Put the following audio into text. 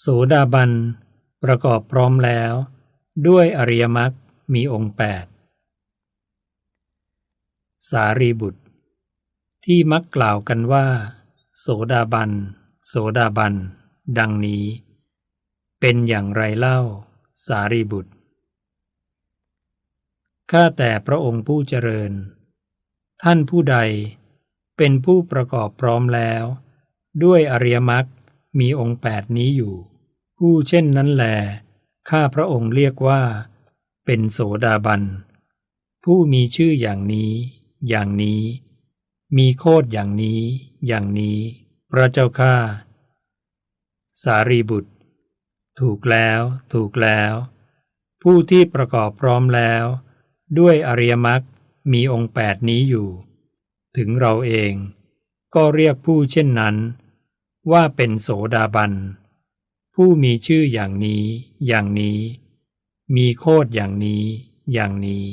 โสดาบัน ประกอบพร้อมแล้ว ด้วยอริยมรรคมีองค์แปดสารีบุตร ที่มักกล่าวกันว่า โสดาบัน โสดาบัน ดังนี้ เป็นอย่างไรเล่า สารีบุตรข้าแต่พระองค์ผู้เจริญ ท่านผู้ใดเป็นผู้ประกอบพร้อมแล้ว ด้วยอริยมรรค มีองค์แปดนี้อยู่ ผู้เช่นนั้นแล ข้าพระองค์เรียกว่า เป็นโสดาบัน ผู้มีชื่ออย่างนี้ อย่างนี้ มีโคดอย่างนี้ อย่างนี้ พระเจ้าข้าสารีบุตร ถูกแล้ว ถูกแล้ว ผู้ที่ประกอบพร้อมแล้ว ด้วยอริยมรรคมีองค์แปดนี้อยู่ ถึงเราเอง ก็เรียกผู้เช่นนั้น ว่าเป็นโสดาบัน ผู้มีชื่ออย่างนี้ อย่างนี้ มีโคดอย่างนี้ อย่างนี้